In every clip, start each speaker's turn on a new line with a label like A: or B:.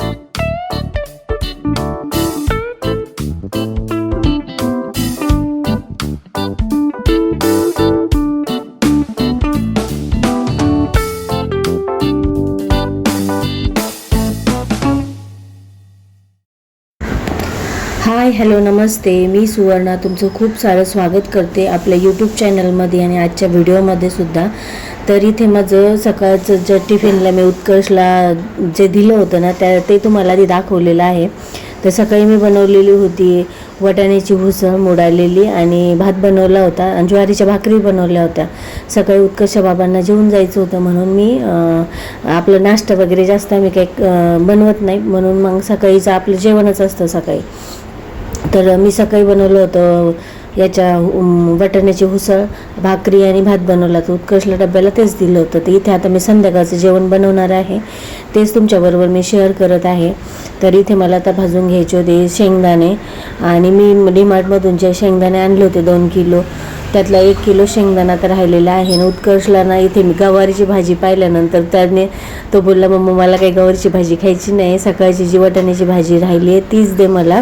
A: हाय नमस्ते मी सुवर्णा. तुमचं खूप सारं स्वागत करते आपल्या यूट्यूब चॅनलमध्ये आणि आजच्या व्हिडिओमध्ये सुद्धा. तर इथे माझं सकाळचं ज्या टिफिनला मी उत्कर्षला जे दिलं होतं ना त्या ते तुम्हाला आधी दाखवलेलं आहे. तर सकाळी मी बनवलेली होती वटाण्याची भुसळ मोडालेली आणि भात बनवला होता आणि ज्वारीच्या भाकरी बनवल्या होत्या. सकाळी उत्कर्ष बाबांना जेवून जायचं होतं म्हणून मी आपलं नाश्ता वगैरे जास्त मी काही बनवत नाही. म्हणून मग सकाळीचं आपलं जेवणच असतं सकाळी. तर मी सकाळी बनवलं होतं याच्या वाटाण्याची उसळ भाकरी आणि भात बनवला. तर उत्कर्षला डब्याला तेच दिलं होतं. तर इथे आता मी संध्याकाळचं जेवण बनवणार आहे. तेच तुमच्याबरोबर मी शेअर करत आहे. तर इथे मला आता भाजून घ्यायचे होते शेंगदाणे. आणि मी डीमार्टमधून जे शेंगदाणे आणले होते दोन किलो त्यातला एक किलो शेंगदाणा तर राहिलेला आहे. ना उत्कर्षला ना इथे मी गवारीची भाजी पाहिल्यानंतर त्याने तो बोलला मम्मा मला काही गवारीची भाजी खायची नाही. सकाळची जी वाटाण्याची भाजी राहिली आहे तीच दे मला.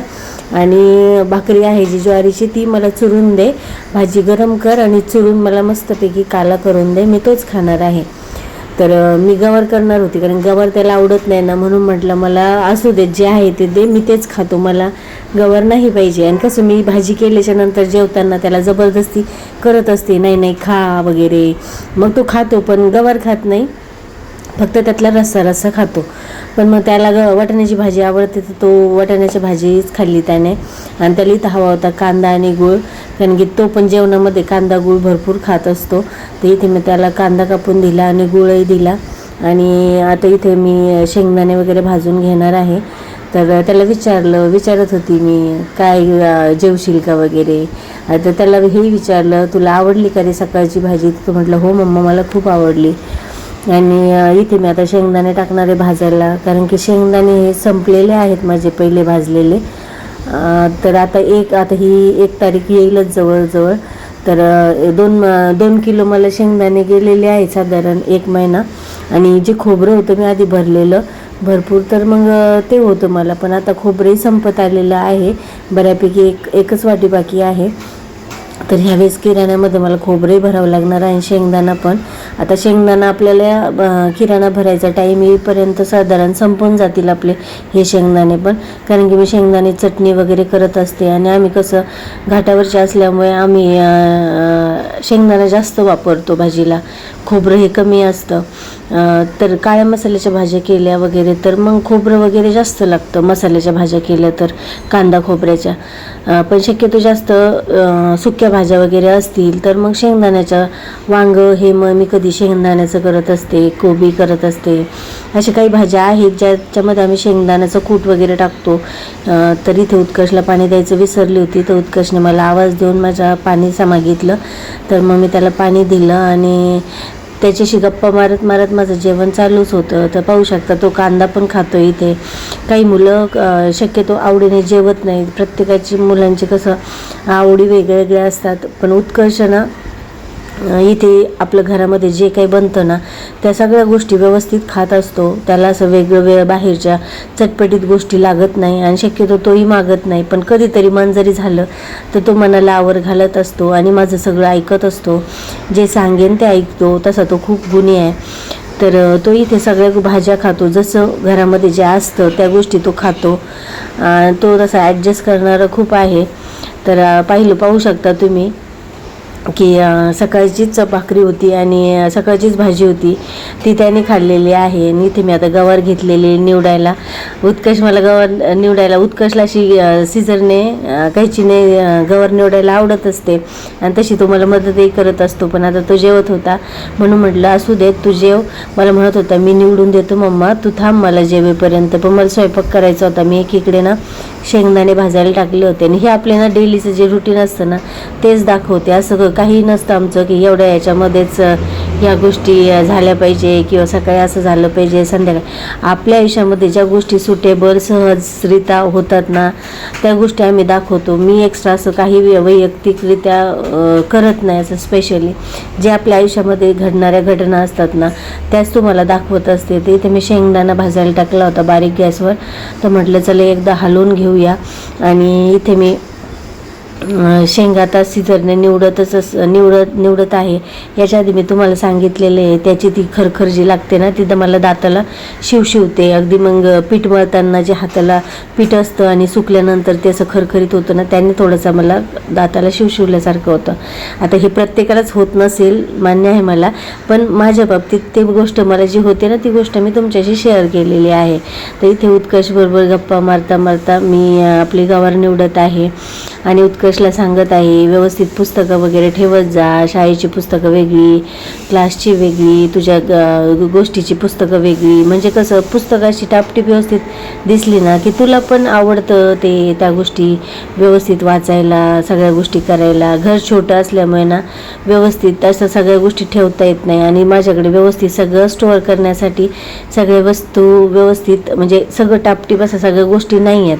A: आणि भाकरी आहे जी ज्वारीची ती मला चुरून दे. भाजी गरम कर आणि चुरून मला मस्तपैकी काला करून दे. मी तोच खाणार आहे. तर मी गवर करणार होती. कारण गवर त्याला आवडत नाही ना म्हणून म्हटलं मला असू दे जे आहे ते दे मी तेच खातो. मला गवर नाही पाहिजे. आणि कसं मी भाजी केल्याच्यानंतर जेवताना त्याला जबरदस्ती करत असते नाही नाही खा वगैरे. मग तो खातो पण गवर खात नाही. फक्त त्यातला रस्सा रस्सा खातो. पण मग त्याला ग वाटाण्याची भाजी आवडते तर तो वाटाण्याची भाजीच खाल्ली त्याने. आणि त्याला इथं हवा होता कांदा आणि गूळ. कारण की तो पण जेवणामध्ये कांदा गूळ भरपूर खात असतो. तर इथे मी त्याला कांदा कापून दिला आणि गुळही दिला. आणि आता इथे मी शेंगदाणे वगैरे भाजून घेणार आहे. तर त्याला विचारलं विचारत होती मी काय जेवशील का वगैरे? तर त्याला हे विचारलं तुला आवडली का रे सकाळची भाजी? तर म्हटलं हो मम्मा मला खूप आवडली. आणि इथे मी आता शेंगदाणे टाकणार आहे भाजायला. कारण की शेंगदाणे हे संपलेले आहेत माझे पहिले भाजलेले. तर आता एक आता ही एक तारीख येईलच जवळजवळ. तर दोन दोन किलो मला शेंगदाणे गेलेले आहे साधारण एक महिना. आणि जे खोबरं होतं मी आधी भरलेलं भरपूर तर मग ते होतं मला. पण आता खोबरंही संपत आलेलं आहे. बऱ्यापैकी एक एकच वाटी बाकी आहे. तर ह्यावेळेस किराण्यामध्ये मला खोबरंही भरावं लागणार आहे आणि शेंगदाणा पण. आता शेंगदाणा आपल्याला किराणा भरायचा टाईम येईपर्यंत साधारण संपून जातील आपले हे शेंगदाणे पण. कारण की मी शेंगदाणे चटणी वगैरे करत असते आणि आम्ही कसं घाटावरचे असल्यामुळे आम्ही शेंगदाणा जास्त वापरतो भाजीला. खोबरं हे कमी असतं. तर काळ्या मसाल्याच्या भाज्या केल्या वगैरे तर मग खोबरं वगैरे जास्त लागतं मसाल्याच्या भाज्या केल्या तर कांदा खोबऱ्याच्या. पण शक्यतो जास्त सुक्या भाज्या वगैरे असतील तर मग शेंगदाण्याच्या वांग हे मग मी कधी शेंगदाण्याचं करत असते कोबी करत असते. अशा काही भाज्या आहेत ज्याच्यामध्ये आम्ही शेंगदाण्याचं कूट वगैरे टाकतो. तर इथे उत्कर्षला पाणी द्यायचं विसरली होती तर उत्कर्षने मला आवाज देऊन माझ्या पाणी मागितलं तर मग मी त्याला पाणी दिलं आणि त्याच्याशी गप्पा मारत मारत माझं जेवण चालूच होतं. तर पाहू शकता तो कांदा पण खातो इथे. काही मुलं शक्यतो आवडीने जेवत नाहीत. प्रत्येकाची मुलांचे कसं आवडी वेगळ्या असतात. पण उत्कर्ष ना इथे आपलं घरामध्ये जे काही बनतं ना त्या सगळ्या गोष्टी व्यवस्थित खात असतो. त्याला असं वेगळं वेळ बाहेरच्या चटपटीत गोष्टी लागत नाही आणि शक्यतो तोही मागत नाही. पण कधीतरी मन जरी झालं तर तो मनाला आवर घालत असतो आणि माझं सगळं ऐकत असतो. जे सांगेन ते ऐकतो. तसा तो खूप गुणी आहे. तर तो इथे सगळ्या भाज्या खातो. जसं घरामध्ये जे असतं त्या गोष्टी तो खातो. तो तसा ॲडजस्ट करणारा खूप आहे. तर पाहिलं पाहू शकता तुम्ही. की सकाळचीच भाकरी होती आणि सकाळचीच भाजी होती. ती त्याने खाल्लेली आहे आणि इथे मी आता गवार घेतलेली निवडायला. उत्कर्ष मला गवार निवडायला उत्कर्षला अशी सीझरने अ, कैचीने गवार निवडायला आवडत असते. आणि तशी तो मला मदतही करत असतो पण आता तो जेवत होता. म्हणून म्हटलं असू देत तू जेव. मला म्हणत होता मी निवडून देतो मम्मा. तू थांब मला जेवेपर्यंत. पण मला स्वयंपाक करायचा होता. मी एकीकडे ना शेंगदाणे भाजायला टाकले होते. आणि हे आपले ना डेलीचं जे रुटीन असतं ना तेच दाखवते. असं क- काही नसतं आमचं की एवढ्या याच्यामध्येच ह्या गोष्टी झाल्या पाहिजे किंवा सकाळी असं झालं पाहिजे संध्याकाळी. आपल्या आयुष्यामध्ये ज्या गोष्टी सुटेबल सहजरित्या होतात ना त्या गोष्टी आम्ही दाखवतो. मी एक्स्ट्रा असं काही वैयक्तिकरित्या करत नाही असं स्पेशली जे आपल्या आयुष्यामध्ये घडणाऱ्या घटना असतात ना त्याच तुम्हाला दाखवत असते. तर इथे मी शेंगदाणा भाजायला टाकला होता बारीक गॅसवर. तर म्हटलं चला एकदा हलवून घेऊया. आणि इथे मी शेंगा आता सीझरने निवडतच अस- निवडत निवडत आहे. याच्या आधी मी तुम्हाला सांगितलेले आहे त्याची ती खरखर जी लागते ना तिथं मला दाताला शिवशिवते अगदी मग पीठ मळताना जे हाताला पीठ असतं आणि सुकल्यानंतर ते असं खरखरीत होतं ना त्याने थोडंसं मला दाताला शिवशिवल्यासारखं होतं. आता हे प्रत्येकालाच होत नसेल मान्य आहे मला पण माझ्या बाबतीत ते गोष्ट मला जी होते ना ती गोष्ट मी तुमच्याशी शेअर केलेली आहे. तर इथे उत्कर्षबरोबर गप्पा मारता मारता मी आपली गवार निवडत आहे. आणि उत्कर्षला सांगत आहे व्यवस्थित पुस्तकं वगैरे ठेवत जा शाळेची पुस्तकं वेगळी क्लासची वेगळी तुझ्या गोष्टीची पुस्तकं वेगळी. म्हणजे कसं पुस्तकाची टापटीप व्यवस्थित दिसली ना की तुला पण आवडतं ते त्या गोष्टी व्यवस्थित वाचायला सगळ्या गोष्टी करायला. घर छोटं असल्यामुळे ना व्यवस्थित असं सगळ्या गोष्टी ठेवता येत नाही. आणि माझ्याकडे व्यवस्थित सगळं स्टोअर करण्यासाठी सगळ्या वस्तू व्यवस्थित म्हणजे सगळं टापटीप असं सगळ्या गोष्टी नाही आहेत.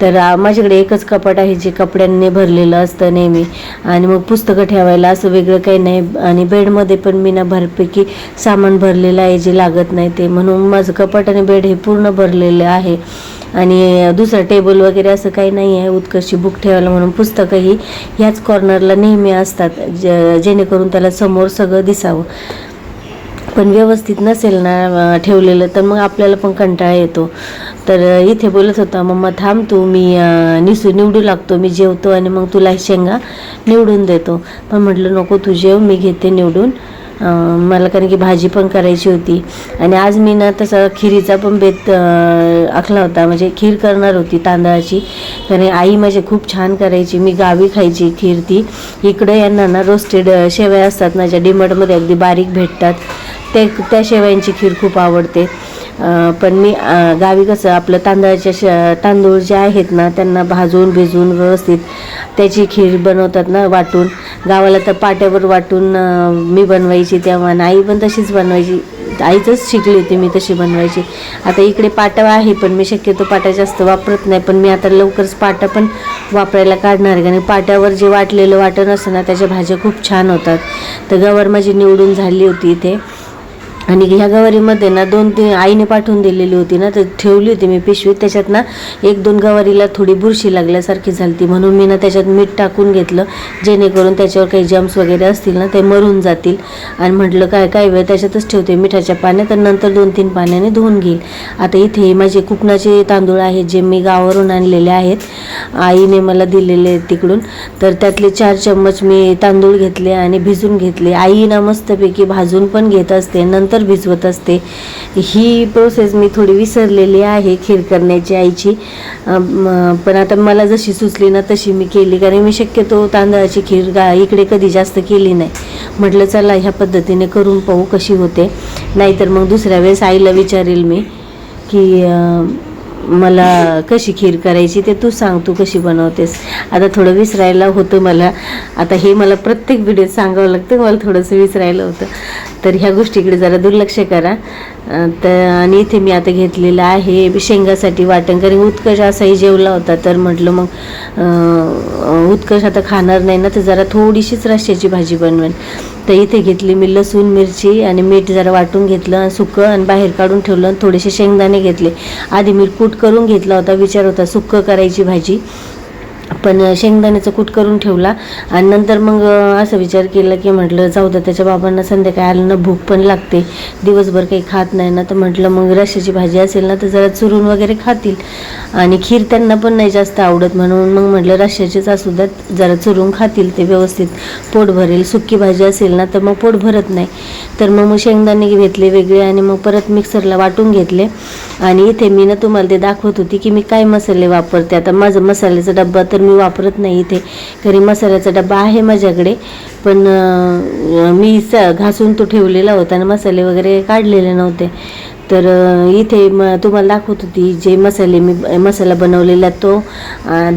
A: तर माझ्याकडे एकच कपाट आहे जे कपड्यांनी भरलेलं असतं नेहमी. आणि मग पुस्तकं ठेवायला असं वेगळं काही नाही. आणि बेडमध्ये पण मी ना भरपैकी सामान भरलेलं आहे जे लागत नाही ते. म्हणून माझं कपाट आणि बेड हे पूर्ण भरलेलं आहे. आणि दुसरं टेबल वगैरे असं काही नाही आहे. उत्कर्षी बुक ठेवायला म्हणून पुस्तकंही ह्याच कॉर्नरला नेहमी असतात. ज जेणेकरून त्याला समोर सगळं दिसावं. पण व्यवस्थित नसेल ना ठेवलेलं तर मग आपल्याला पण कंटाळा येतो. तर इथे बोलत होता मम्मा थांब तू मी निसू निवडू लागतो मी जेवतो आणि मग तुला शेंगा निवडून देतो. पण म्हटलं नको तू जेव मी घेते निवडून. मला कारण की भाजी पण करायची होती. आणि आज मी ना तसा खिरीचा पण बेत आखला होता म्हणजे खीर करणार होती तांदळाची. कारण आई माझी खूप छान करायची मी गावी खायची खीर ती. इकडे यांना ना रोस्टेड शेवया असतात ना ज्या डिमटमध्ये अगदी बारीक भेटतात. ते त्या शेवयांची खीर खूप आवडते. पण मी गावी कसं आपलं तांदळाच्या श तांदूळ जे आहेत ना त्यांना भाजून भिजवून व्यवस्थित त्याची खीर बनवतात ना वाटून. गावाला तर पाट्यावर वाटून मी बनवायची तेव्हा आई पण तशीच बनवायची. आईचंच शिकली होती मी तशी बनवायची. आता इकडे पाटा आहे पण मी शक्यतो पाटा जास्त वापरत नाही. पण मी आता लवकरच पाटा पण वापरायला काढणार आहे. कारण पाट्यावर जे वाटलेलं वाटण असतं ना त्याच्या भाज्या खूप छान होतात. तर गवर माझी निवडून झाली होती इथे. आणि ह्या गवारीमध्ये ना दोन तीन आईने पाठवून दिलेली होती ना तर ठेवली होती मी पिशवीत. त्याच्यात ना एक दोन गवारीला थोडी बुरशी लागल्यासारखी झाली ती म्हणून मी ना त्याच्यात मीठ टाकून घेतलं. जेणेकरून त्याच्यावर काही जम्स वगैरे असतील ना ते मरून जातील. आणि म्हटलं काय काय वेळ त्याच्यातच ठेवते मिठाच्या पाण्यात आणि नंतर दोन तीन पाण्याने धुवून घेईल. आता इथे माझे कुकणाचे तांदूळ आहेत जे मी गावावरून आणलेले आहेत. आईने मला दिलेले आहेत तिकडून. तर त्यातले चार चम्मच मी तांदूळ घेतले आणि भिजून घेतले. आई ना मस्तपैकी भाजून पण घेत असते. नंतर भिजवत असते. ही प्रोसेस मी थोडी विसरलेली आहे खीर करण्याची आईची. पण आता मला जशी सुचली ना तशी मी केली. कारण मी शक्यतो तांदळाची खीर गा इकडे कधी जास्त केली नाही. म्हटलं चला ह्या पद्धतीने करून पाहू कशी होते. नाहीतर मग दुसऱ्या वेळेस आईला विचारेल मी की मला कशी खीर करायची ते तू सांग तू कशी बनवतेस? आता थोडं विसरायला होतं मला. आता हे मला प्रत्येक व्हिडिओत सांगावं लागतं मला थोडंसं विसरायला होतं. तर ह्या गोष्टीकडे जरा दुर्लक्ष करा. तर आणि इथे मी आता घेतलेलं आहे शेंगासाठी वाटण. कारण उत्कर्ष असाही जेवला होता तर म्हटलं मग उत्कर्ष आता खाणार नाही ना तर जरा थोडीशीच रश्श्याची भाजी बनवेन. तर इथे घेतली मी लसूण मिरची आणि मीठ जरा वाटून घेतलं आणि सुकं आणि बाहेर काढून ठेवलं आणि थोडेसे शेंगदाणे घेतले. आधी मी कूट करून घेतला होता विचार होता सुक्कं करायची भाजी. पण शेंगदाण्याचं कूट करून ठेवला. आणि नंतर मग असं विचार केला की म्हटलं जाऊ द्या त्याच्या बाबांना संध्याकाळी आलं ना भूक पण लागते. दिवसभर काही खात नाही ना. तर म्हटलं मग रश्याची भाजी असेल ना तर जरा चुरून वगैरे खातील. आणि खीर त्यांना पण नाही जास्त आवडत म्हणून मग म्हटलं रश्याचीच असू द्यात जरा चुरून खातील ते व्यवस्थित. पोट भरेल सुक्की भाजी असेल ना तर मग पोट भरत नाही. तर मग मग शेंगदाणे घेतले वेगळे आणि मग परत मिक्सरला वाटून घेतले. आणि इथे मी ना तुम्हाला ते दाखवत होती की मी काय मसाले वापरते. आता माझं मसाल्याचा डब्बा तर तर मी वापरत नाही इथे. घरी मसाल्याचा डब्बा आहे माझ्याकडे. पण मी स घासून तो ठेवलेला होता आणि मसाले वगैरे काढलेले नव्हते. तर इथे म तुम्हाला दाखवत होती जे मसाले मी मसाला बनवलेला तो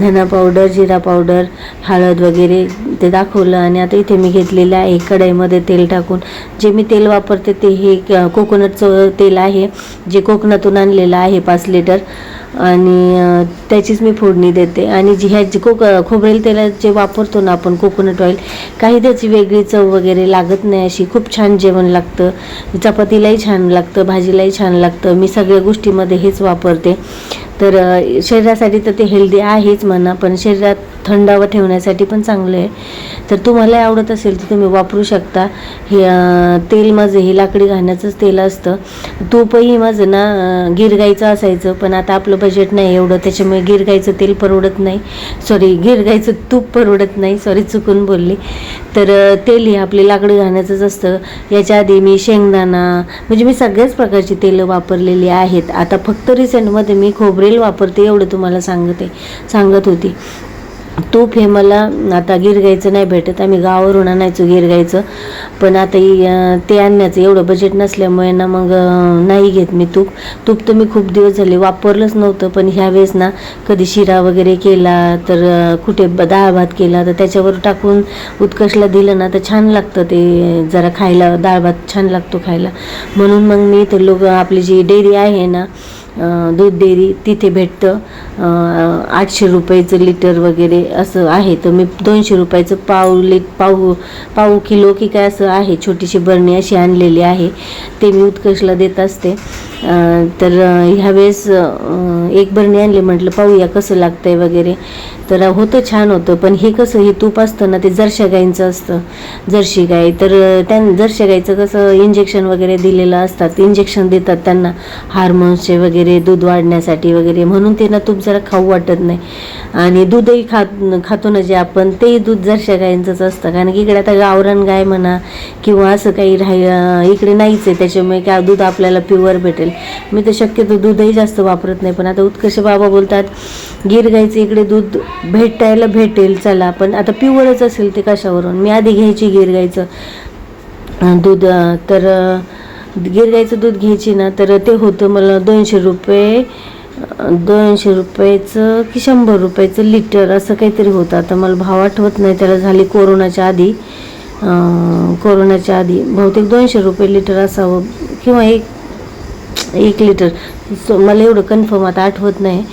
A: धना पावडर जिरा पावडर हळद वगैरे ते दाखवलं आणि आता इथे मी घेतलेलं आहे कढईमध्ये तेल टाकून. जे मी तेल वापरते ते हे क- कोकोनटचं तेल आहे. जे कोकणातून आणलेलं आहे पाच लिटर आणि त्याचीच मी फोडणी देते. आणि जी ह्या जी कोक खोबरेल तेलात जे वापरतो ना आपण कोकोनट ऑइल काही त्याची वेगळी चव वगैरे लागत नाही अशी. खूप छान जेवण लागतं. चपातीलाही छान लागतं भाजीलाही छान लागतं. मी सगळ्या गोष्टीमध्ये हेच वापरते. तर शरीरासाठी तर ते हेल्दी आहेच म्हणा पण शरीरात थंडावं ठेवण्यासाठी पण चांगलं आहे. तर तुम्हाला आवडत असेल तर तुम्ही वापरू शकता. हे तेल माझं हे लाकडी घाण्याचंच तेल असतं. तूपही माझं ना गिरगाईचं असायचं पण आता आपलं बजेट नाही एवढं त्याच्यामुळे गिरगाईचं तेल परवडत नाही. सॉरी गिरगाईचं तूप परवडत नाही. सॉरी चुकून बोलली. तर तेल हे आपले लाकडी घाण्याचंच असतं. याच्या आधी मी शेंगदाणा म्हणजे मी सगळ्याच प्रकारची तेलं वापरलेली आहेत. आता फक्त रिसेंटमध्ये मी खोबरे खोबरेल वापरते एवढं तुम्हाला सांगते सांगत होती. तूप हे मला आता गिरगायचं नाही भेटत आम्ही गावावरून आणायचो गिरगायचं पण आता ते आणण्याचं एवढं बजेट नसल्यामुळे ना मग नाही घेत मी तूप. तूप तर मी खूप दिवस झाले वापरलंच नव्हतं पण ह्यावेळेस ना कधी शिरा वगैरे केला तर कुठे डाळ भात केला तर त्याच्यावर टाकून उत्कर्षला दिलं ना तर छान लागतं ते जरा खायला डाळ भात छान लागतो खायला. म्हणून मग मी ते लोक आपली जी डेअरी आहे ना दूध डेअरी तिथे भेटतं. आठशे रुपयाचं लिटर वगैरे असं आहे. तर मी दोनशे रुपयाचं पाव लिट पाऊ पाऊ किलो की काय असं आहे. छोटीशी बरणी अशी आणलेली आहे. ते मी उत्कर्षला देत असते. तर ह्यावेळेस एक बरणी आणली म्हटलं पाहूया कसं लागतंय वगैरे. तर होतं छान होतं पण हे कसं हे तूप असतं ना ते जर्शा गाईंचं असतं. जर्शी गाई तर त्या जर्शा गाईचं कसं इंजेक्शन वगैरे दिलेलं असतात इंजेक्शन देतात त्यांना. हार्मोन्सचे वगैरे दूध वाढण्यासाठी वगैरे म्हणून ते ना तूप जरा खाऊ वाटत नाही. आणि दूधही खात खातो ना जे आपण तेही दूध जर्शा गाईंचंच असतं. कारण की इकडे आता गावरान गाय म्हणा किंवा असं काही राह इकडे नाहीच आहे त्याच्यामुळे काय दूध आपल्याला प्युअर भेटेल. मी तर शक्यतो दूधही जास्त वापरत नाही पण आता उत्कर्ष बाबा बोलतात गिर गाईचं इकडे दूध भेटायला भेटेल चला. पण आता प्युअरच असेल ते कशावरून? मी आधी घ्यायची गिर गाईचं दूध तर अं, गिर गाईचं दूध घ्यायची ना तर ते होतं मला दोनशे रुपये दोनशे रुपयाचं की शंभर रुपयाचं लिटर असं काहीतरी होतं. आता मला भाव आठवत नाही त्याला झाली कोरोनाच्या आधी कोरोनाच्या आधी. बहुतेक दोनशे रुपये लिटर असावं किंवा एक एक लिटर. सो मला एवढं कन्फर्म आता आठवत नाही.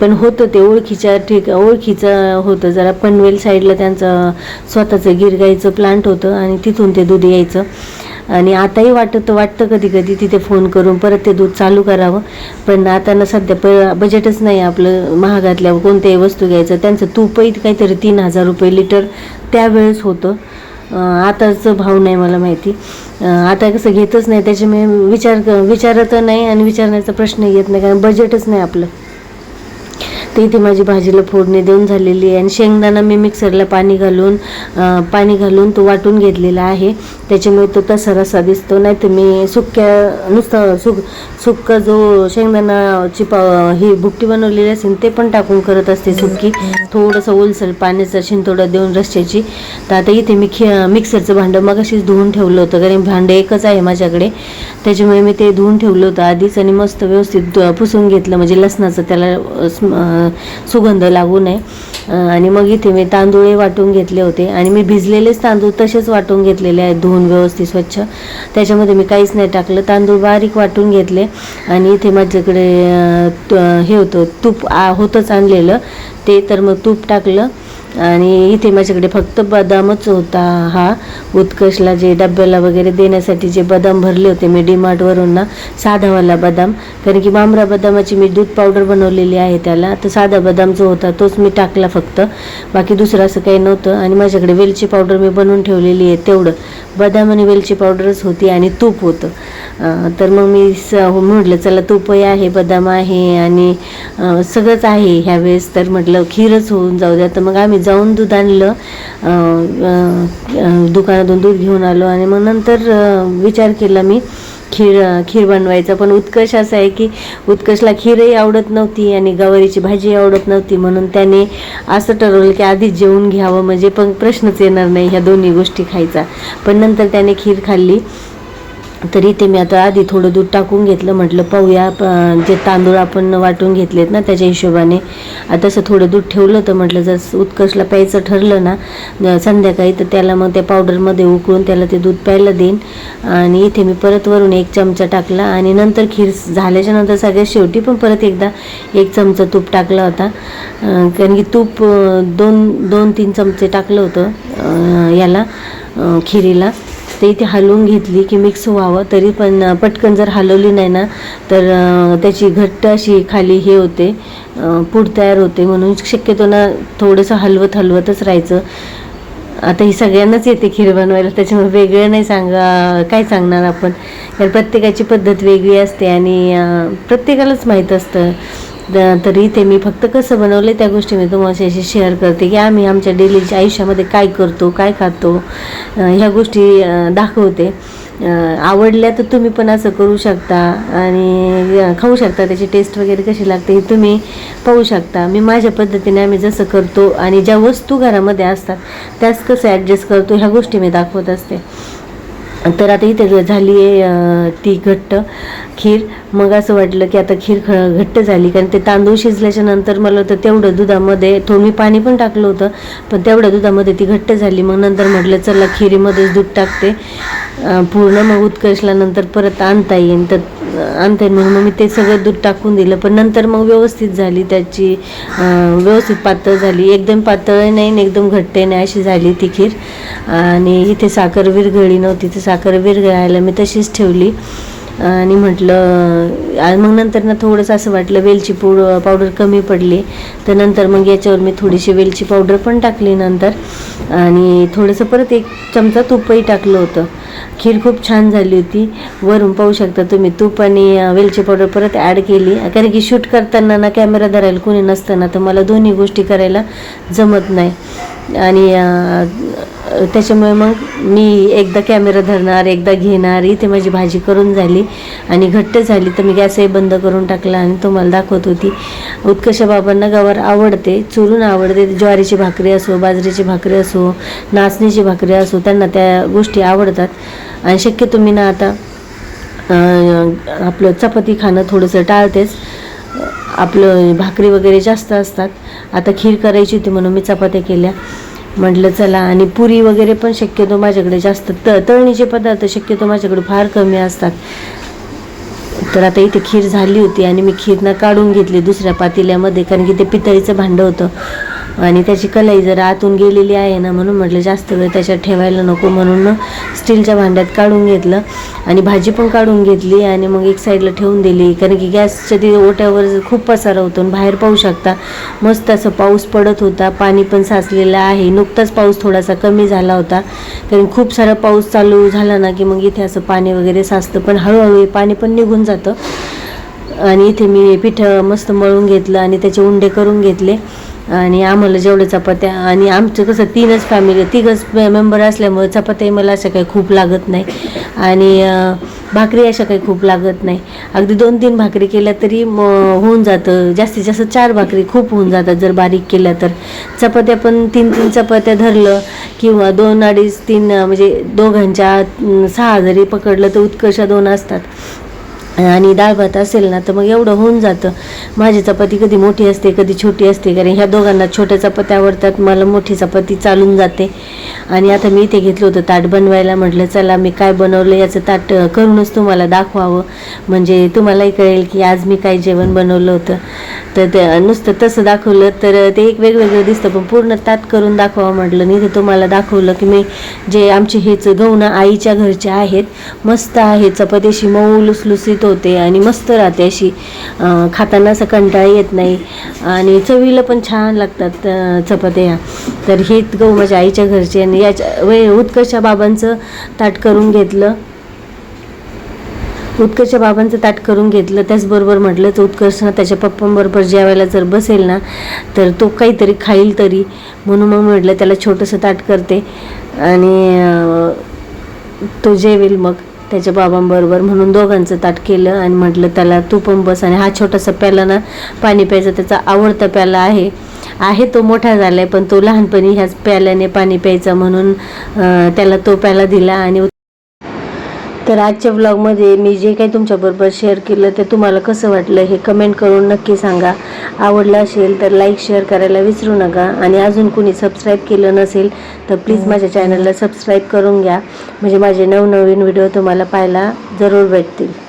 A: पण होतं ते ओळखीच्या ठीक ओळखीचं होतं. जरा पनवेल साईडला त्यांचं स्वतःचं गिरगाईचं प्लांट होतं आणि तिथून ते दूध यायचं. आणि आताही वाटत वाटतं कधी कधी तिथे फोन करून परत ते दूध चालू करावं. पण आता ना सध्या प बजेटच नाही आपलं महागातल्या कोणत्याही वस्तू घ्यायचं. त्यांचं तूपही काहीतरी तीन हजार रुपये लिटर त्यावेळेस होतं. आताचं भाव नाही मला माहिती. आता कसं घेतच नाही त्याच्यामुळे विचार विचारत नाही आणि विचारण्याचा प्रश्न येत नाही कारण बजेटच नाही आपलं. तर इथे माझी भाजीला फोडणी देऊन झालेली आहे. आणि शेंगदाणा मी मिक्सरला पाणी घालून पाणी घालून तो वाटून घेतलेला आहे. त्याच्यामुळे तो तसा रसा दिसतो. नाही तर मी सुक्या नुसतं सुक सुक्का जो शेंगदाणाची पा ही भुकटी बनवलेली असेल ते पण टाकून करत असते सुक्की थोडंसं ओलसर पाण्याचं शिंतोडा देऊन रस्त्याची तर आता इथे मी खि मिक्सरचं भांडं मग अशीच धुवून ठेवलं होतं. कारण भांडं एकच आहे माझ्याकडे. त्याच्यामुळे मी ते धुवून ठेवलं होतं आधीच आणि मस्त व्यवस्थित पुसून घेतलं. म्हणजे लसणाचं त्याला सुगंध लागू नये. आणि मग इथे मी तांदूळे वाटून घेतले होते. आणि मी भिजलेलेच तांदूळ तसेच वाटून घेतलेले आहेत. धुवून व्यवस्थित स्वच्छ. त्याच्यामध्ये मी काहीच नाही टाकलं. तांदूळ बारीक वाटून घेतले. आणि इथे माझ्याकडे त- हे होतं. तूप आ- होतंच आणलेलं. ते तर मग तूप टाकलं. आणि इथे माझ्याकडे फक्त बदामच होता हा. उत्कर्षला जे डब्याला वगैरे देण्यासाठी जे बदाम भरले होते मी डीमार्टवरून ना साधावाला बदाम. कारण की मामरा बदामाची मी दूध पावडर बनवलेली आहे त्याला. तर साधा बदाम जो होता तोच मी टाकला फक्त. बाकी दुसरं असं काही नव्हतं. आणि माझ्याकडे वेलची पावडर मी बनवून ठेवलेली आहे तेवढं. बदाम आणि वेलची पावडरच होती आणि तूप होतं. तर मग मी स हो, म्हटलं चला तूपही आहे बदाम आहे आणि सगळंच आहे ह्यावेळेस. तर म्हटलं खीरच होऊन जाऊ द्या. तर मग आम्ही जाऊन दूध आणलं दुकानातून दूध घेऊन आलो आणि मग नंतर विचार केला मी खीर खीर बनवायचा. पण उत्कर्ष असा आहे की उत्कर्षला खीरही आवडत नव्हती आणि गवारीची भाजी आवडत नव्हती. म्हणून त्याने असं ठरवलं की आधीच जेवून घ्यावं. म्हणजे पण प्रश्नच येणार नाही ह्या दोन्ही गोष्टी खायचा. पण नंतर त्याने खीर खाल्ली. तरी ते मी आता आधी थोडं दूध टाकून घेतलं म्हटलं पाहूया जे तांदूळ आपण वाटून घेतलेत ना त्याच्या हिशोबाने. आता तसं थोडं दूध ठेवलं तर म्हटलं जर उत्कर्षला प्यायचं ठरलं ना संध्याकाळी तर त्याला मग त्या पावडरमध्ये उकळून त्याला ते दूध प्यायला देईन. आणि इथे मी परत वरून एक चमचा टाकला आणि नंतर खीर झाल्याच्यानंतर सगळ्यात शेवटी पण परत एकदा एक चमचा तूप टाकला होता. कारण की तूप दोन दोन तीन चमचे टाकलं होतं याला खिरीला. ते इथे हलवून घेतली की मिक्स व्हावं. तरी पण पटकन जर हलवली नाही ना तर त्याची घट्ट अशी खाली हे होते पूड तयार होते म्हणून शक्यतो ना थोडंसं हलवत हलवतच राहायचं. आता ही सगळ्यांनाच येते खीर बनवायला त्याच्यामुळे वेगळं नाही सांगा काय सांगणार आपण? कारण प्रत्येकाची पद्धत वेगळी असते आणि प्रत्येकालाच माहीत असतं. तरी ते मी फक्त कसं बनवलं त्या गोष्टी मी तुम्हाला शेअर करते की आम्ही आमच्या डेलीच्या आयुष्यामध्ये काय करतो काय खातो ह्या गोष्टी दाखवते. आवडल्या तर तुम्ही पण असं करू शकता आणि खाऊ शकता. त्याची टेस्ट वगैरे कशी लागते हे तुम्ही पाहू शकता. मी माझ्या पद्धतीने आम्ही जसं करतो आणि ज्या वस्तू घरामध्ये असतात त्याच कसं ॲडजस्ट करतो ह्या गोष्टी मी दाखवत असते. तर आता इथे झाली आहे ती घट्ट खीर. मग असं वाटलं की आता खीर ख घट्ट झाली कारण ते तांदूळ शिजल्याच्या नंतर मला तर तेवढं दुधामध्ये थोडं मी पाणी पण टाकलं होतं पण तेवढ्या दुधामध्ये ती घट्ट झाली. मग नंतर म्हटलं चला खिरीमध्येच दूध टाकते. पूर्ण मग उत्कर्षल्यानंतर परत आणता येईन. तर आणता येईल म्हणून मग मी ते सगळं दूध टाकून दिलं. पण नंतर मग व्यवस्थित झाली त्याची व्यवस्थित पातळ झाली. एकदम पातळ नाही एकदम घट्ट नाही अशी झाली ती खीर. आणि इथे साखर विरघळी नव्हती तर साखर साखर विरघळायला मी तशीच ठेवली. आणि म्हटलं मग नंतर ना थोडंसं असं वाटलं वेलची पूड पावडर कमी पडली. तर नंतर मग याच्यावर मी थोडीशी वेलची पावडर पण टाकली नंतर. आणि थोडंसं परत एक चमचा तुपही टाकलं होतं. खीर खूप छान झाली होती. वरून पाहू शकता तुम्ही तूप आणि वेलची पावडर परत ॲड केली. कारण की शूट करताना ना कॅमेरा धरायला कोणी नसताना तर मला दोन्ही गोष्टी करायला जमत नाही. आणि त्याच्यामुळे मग मी एकदा कॅमेरा धरणार एकदा घेणार इथे माझी भाजी करून झाली आणि घट्ट झाली तर मी गॅसही बंद करून टाकला आणि तुम्हाला दाखवत होती. उत्कर्ष बाबांना गवार आवडते चुरून आवडते. ज्वारीची भाकरी असो बाजरीची भाकरी असो नाचणीची भाकरी असो त्यांना त्या गोष्टी आवडतात. आणि शक्यतो मी ना आता आपलं चपाती खाणं थोडंसं टाळतेच. आपलं भाकरी वगैरे जास्त असतात. आता खीर करायची होती म्हणून मी चपात्या केल्या. म्हटलं चला. आणि पुरी वगैरे पण शक्यतो माझ्याकडे जास्त त तळणीचे पदार्थ शक्यतो माझ्याकडे फार कमी असतात. तर आता इथे खीर झाली होती आणि मी खीरनं काढून घेतली दुसऱ्या पातेल्यामध्ये कारण की ते पितळीचं भांडं होतं. आणि त्याची कलाई जरा आतून गेलेली आहे ना म्हणून म्हटलं जास्त वेळ त्याच्यात ठेवायला नको म्हणून स्टीलच्या भांड्यात काढून घेतलं. आणि भाजी पण काढून घेतली आणि मग एक साईडला ठेवून दिली. कारण की गॅसच्या ती ओट्यावर खूप पसारा होतो आणि बाहेर पाहू शकता. मस्त असं पाऊस पडत होता. पाणी पण साचलेलं आहे. नुकताच पाऊस थोडासा कमी झाला होता. कारण खूप सारा पाऊस चालू झाला ना की मग इथे असं पाणी वगैरे साचतं. पण हळूहळू पाणी पण निघून जातं. आणि इथे मी पिठं मस्त मळून घेतलं आणि त्याचे उंडे करून घेतले. आणि आम्हाला जेवढ्या चपात्या आणि आमचं कसं तीनच फॅमिली तिघच मेंबर असल्यामुळे चपात्याही मला अशा काही खूप लागत नाही. आणि भाकरी अशा काही खूप लागत नाही. अगदी दोन तीन भाकरी केल्या तरी म होऊन जातं. जास्तीत जास्त चार भाकरी खूप होऊन जातात जर बारीक केल्या तर. चपात्या पण तीन तीन चपात्या धरलं किंवा दोन अडीच तीन म्हणजे दोघांच्या सहा जरी पकडलं तर उत्कर्षा दोन असतात. आणि डाळ भात असेल ना तर मग एवढं होऊन जातं. माझी चपाती कधी मोठी असते कधी छोटी असते कारण ह्या दोघांना छोट्या चपात्या आवडतात मला मोठी चपाती चालून जाते. आणि आता मी इथे घेतलं होतं ताट बनवायला म्हटलं चला मी काय बनवलं याचं ताट करूनच तुम्हाला दाखवावं. म्हणजे तुम्हालाही कळेल की आज मी काय जेवण बनवलं होतं. तर ते नुसतं तसं दाखवलं तर ते एक वेगवेगळं दिसतं पण पूर्ण ताट करून दाखवावं म्हटलं. आणि इथे तुम्हाला दाखवलं की मी जे आमचे हेच गहू ना आईच्या घरचे आहेत मस्त आहे चपातीशी मऊ लुसलुसीत होते आणि मस्त राहते अशी. खाताना असं कंटाळा येत नाही. आणि चवीला पण छान लागतात चपात्या. तर हे गहू माझ्या आईच्या घरचे आणि याच्या वय उत्कर्षा बाबांचं ताट करून घेतलं. उत्कर्ष बाबांचं ताट करून घेतलं. त्याचबरोबर म्हटलं तर उत्कर्ष ना त्याच्या पप्पांबरोबर जेवायला जर बसेल ना तर तो काहीतरी खाईल तरी. म्हणून मग म्हटलं त्याला छोटंसं ताट करते. आणि तो जेवेल मग. त्याच्या बाबांबरोबर म्हणून दोघांचं ताट केलं आणि म्हटलं त्याला तू पण बस. आणि हा छोटासा प्याला ना पाणी प्यायचा त्याचा आवडता प्याला आहे. आहे तो मोठा झाला आहे पण तो लहानपणी ह्याच प्याल्याने पाणी प्यायचा म्हणून त्याला तो प्याला दिला आणि तर आजच्या ब्लॉगमध्ये मी जे काही तुमच्याबरोबर शेअर केलं ते तुम्हाला कसं वाटलं हे कमेंट करून नक्की सांगा. आवडलं असेल तर लाईक शेअर करायला विसरू नका. आणि अजून कुणी सबस्क्राईब केलं नसेल तर प्लीज माझ्या चॅनलला सबस्क्राईब करून घ्या. म्हणजे माझे नवनवीन व्हिडिओ तुम्हाला पाहायला जरूर भेटतील.